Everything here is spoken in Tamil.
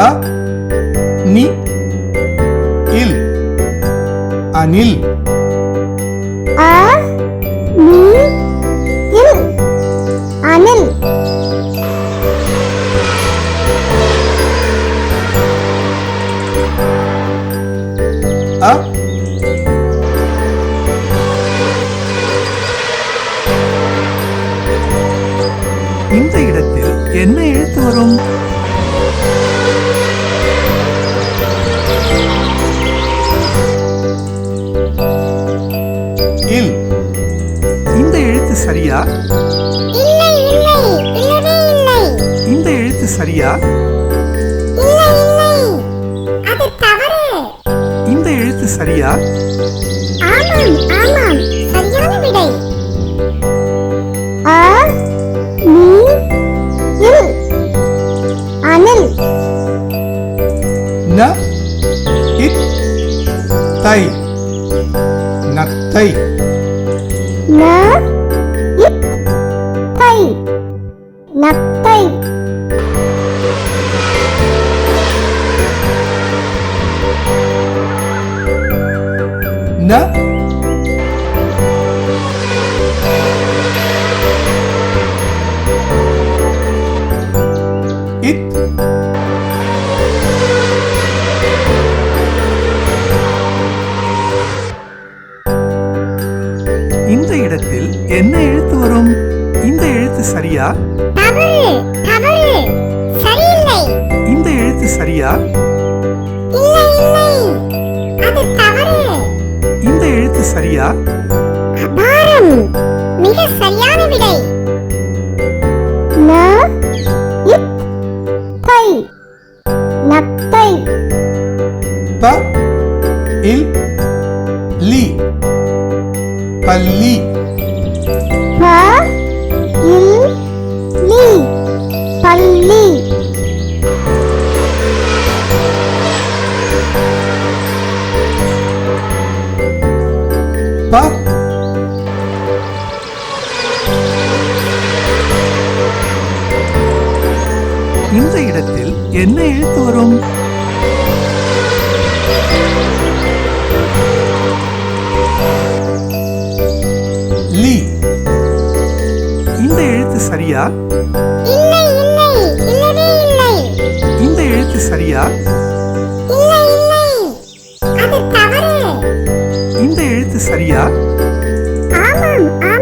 அ நி இல். அனில். அ நி இல். அனில். அ இந்த இடத்தில் என்ன எழுத்து வரும்? எழுத்து சரியா? இந்த எழுத்து சரியா? இந்த எழுத்து சரியா? ந இத் தை. நத்தை ந இத். இந்த இடத்தில் என்ன எழுத்து வரும்? இந்த எழுத்து சரியா? இந்த எழுத்து சரியா? எழுத்து சரியா? அபாரம். மிக சரியான விடை. ந தை நத்தை. ப இல் லி. பல்லி. ப இந்த இடத்தில் என்ன எழுத்து வரும்? லி. இந்த எழுத்து சரியா? இல்லை இல்லை இல்லவே இல்லை. இந்த எழுத்து சரியா? ya. Tamam ama